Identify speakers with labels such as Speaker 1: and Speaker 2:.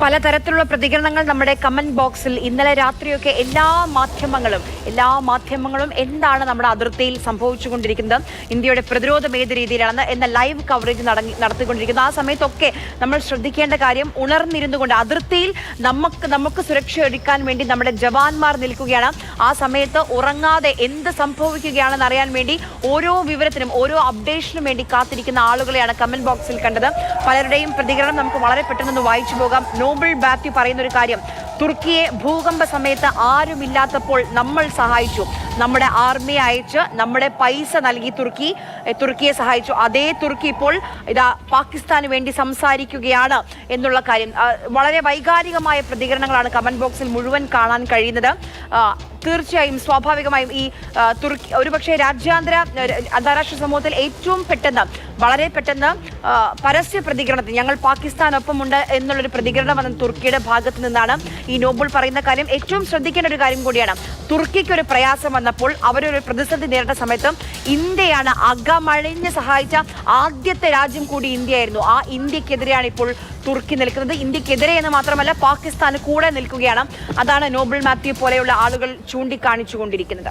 Speaker 1: പലതരത്തിലുള്ള പ്രതികരണങ്ങൾ നമ്മുടെ കമന്റ് ബോക്സിൽ ഇന്നലെ രാത്രിയൊക്കെ എല്ലാ മാധ്യമങ്ങളും എല്ലാ മാധ്യമങ്ങളും എന്താണ് നമ്മുടെ അതിർത്തിയിൽ സംഭവിച്ചുകൊണ്ടിരിക്കുന്നത് ഇന്ത്യയുടെ പ്രതിരോധം ഏത് രീതിയിലാണ് എന്ന ലൈവ് കവറേജ് നടത്തിക്കൊണ്ടിരിക്കുന്നത്. ആ സമയത്തൊക്കെ നമ്മൾ ശ്രദ്ധിക്കേണ്ട കാര്യം ഉണർന്നിരുന്നു കൊണ്ട് അതിർത്തിയിൽ നമുക്ക് നമുക്ക് സുരക്ഷ ഒരുക്കാൻ വേണ്ടി നമ്മുടെ ജവാന്മാർ നിൽക്കുകയാണ്. ആ സമയത്ത് ഉറങ്ങാതെ എന്ത് സംഭവിക്കുകയാണെന്ന് അറിയാൻ വേണ്ടി ഓരോ വിവരത്തിനും ഓരോ അപ്ഡേഷനും വേണ്ടി കാത്തിരിക്കുന്ന ആളുകളെയാണ് കമന്റ് ബോക്സിൽ കണ്ടത്. പലരുടെയും പ്രതികരണം നമുക്ക് വളരെ പെട്ടെന്ന് വായിച്ചു പോകാം. നോബിൾ ബാത്തി പറയുന്ന ഒരു കാര്യം. തുർക്കിയെ ഭൂകമ്പ സമയത്ത് ആരുമില്ലാത്തപ്പോൾ നമ്മൾ സഹായിച്ചു. നമ്മുടെ ആർമി അയച്ച് നമ്മുടെ പൈസ നൽകി തുർക്കി തുർക്കിയെ സഹായിച്ചു. അതേ തുർക്കി ഇപ്പോൾ ഇതാ പാകിസ്ഥാന് വേണ്ടി സംസാരിക്കുകയാണ് എന്നുള്ള കാര്യം. വളരെ വൈകാരികമായ പ്രതികരണങ്ങളാണ് കമന്റ് ബോക്സിൽ മുഴുവൻ കാണാൻ കഴിയുന്നത്. തീർച്ചയായും സ്വാഭാവികമായും ഈ തുർക്കി ഒരുപക്ഷെ രാജ്യാന്തര അന്താരാഷ്ട്ര സമൂഹത്തിൽ ഏറ്റവും പെട്ടെന്ന് വളരെ പെട്ടെന്ന് പരസ്യ പ്രതികരണത്തിൽ ഞങ്ങൾ പാകിസ്ഥാനൊപ്പമുണ്ട് എന്നുള്ളൊരു പ്രതികരണം വന്ന തുർക്കിയുടെ ഭാഗത്ത് നിന്നാണ് ഈ നോബിൾ പറയുന്ന കാര്യം. ഏറ്റവും ശ്രദ്ധിക്കേണ്ട ഒരു കാര്യം കൂടിയാണ് തുർക്കിക്ക് ഒരു പ്രയാസം വന്നപ്പോൾ അവരൊരു പ്രതിസന്ധി നേരിട്ട സമയത്ത് ഇന്ത്യയാണ് അകമഴിഞ്ഞ് സഹായിച്ച ആദ്യത്തെ രാജ്യം കൂടി ഇന്ത്യയായിരുന്നു. ആ ഇന്ത്യക്കെതിരെയാണ് ഇപ്പോൾ തുർക്കി നിൽക്കുന്നത് ഇന്ത്യക്കെതിരെ എന്ന് മാത്രമല്ല പാകിസ്ഥാന് കൂടെ നിൽക്കുകയാണ്. അതാണ് നോബിൾ മാത്യു പോലെയുള്ള ആളുകൾ ചൂണ്ടിക്കാണിച്ചുകൊണ്ടിരിക്കുന്നത്.